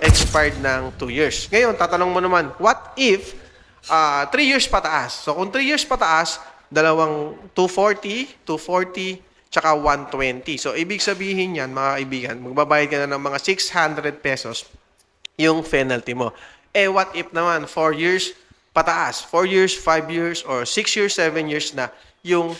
expired ng 2 years. Ngayon, tatanong mo naman, what if 3 years pataas? So, kung 3 years pataas, dalawang 240, 240, tsaka 120. So, ibig sabihin yan, mga kaibigan, magbabayad ka na ng mga 600 pesos yung penalty mo. Eh, what if naman, 4 years pataas? 4 years, 5 years, or 6 years, 7 years na yung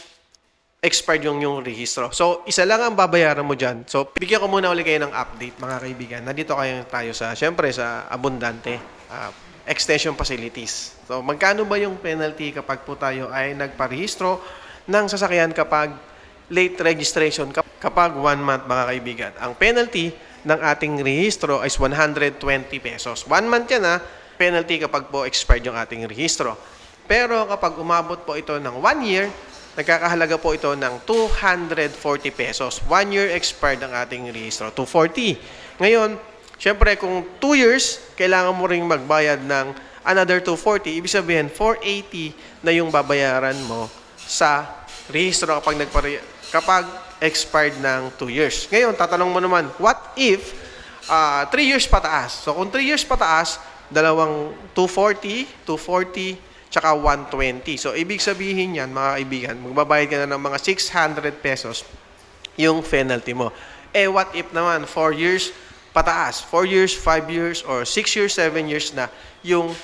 expired yung yung rehistro. So, isa lang ang babayaran mo dyan. So, bigyan ko muna ulit kayo ng update, mga kaibigan. Nandito kayo tayo sa, syempre, sa Abundante ah, Extension Facilities. So, magkano ba yung penalty kapag po tayo ay nagparehistro ng sasakyan kapag late registration, kap- kapag one month, mga kaibigan? Ang penalty ng ating rehistro is 120 pesos. One month yan, ha? Penalty kapag po expired yung ating rehistro. Pero kapag umabot po ito ng one year, nagkakahalaga po ito ng 240 pesos. One year expired ang ating rehistro, 240. Ngayon, syempre kung 2 years, kailangan mo ring magbayad ng another 240. Ibig sabihin, 480 na yung babayaran mo sa rehistro kapag nagpare kapag expired ng 2 years. Ngayon, tatanong mo naman, what if 3 years pataas? So kung 3 years pataas, dalawang 240, 240, tsaka 120. So, ibig sabihin yan, mga kaibigan, magbabayad ka na ng mga 600 pesos yung penalty mo. Eh, what if naman, 4 years pataas, 4 years, 5 years, or 6 years, 7 years na yung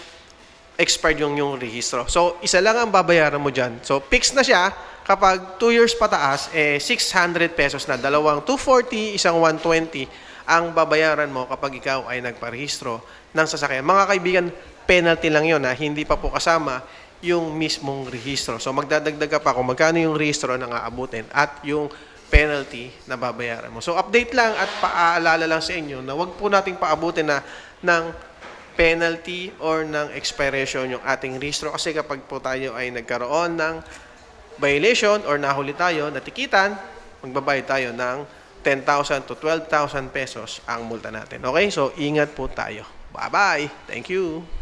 expired yung yung rehistro. So, isa lang ang babayaran mo dyan. So, fixed na siya. Kapag 2 years pataas, eh, 600 pesos na. Dalawang 240, isang 120 ang babayaran mo kapag ikaw ay nagparehistro ng sasakyan. Mga kaibigan, penalty lang yon ha. Hindi pa po kasama yung mismong rehistro. So, magdadagdag pa kung magkano yung rehistro na aabutin at yung penalty na babayaran mo. So, update lang at paaalala lang sa inyo na wag po nating paabutin na ng penalty or ng expiration yung ating rehistro kasi kapag po tayo ay nagkaroon ng violation or nahuli tayo, natikitan, magbabayad tayo ng 10,000 to 12,000 pesos ang multa natin. Okay? So, ingat po tayo. Bye-bye. Thank you.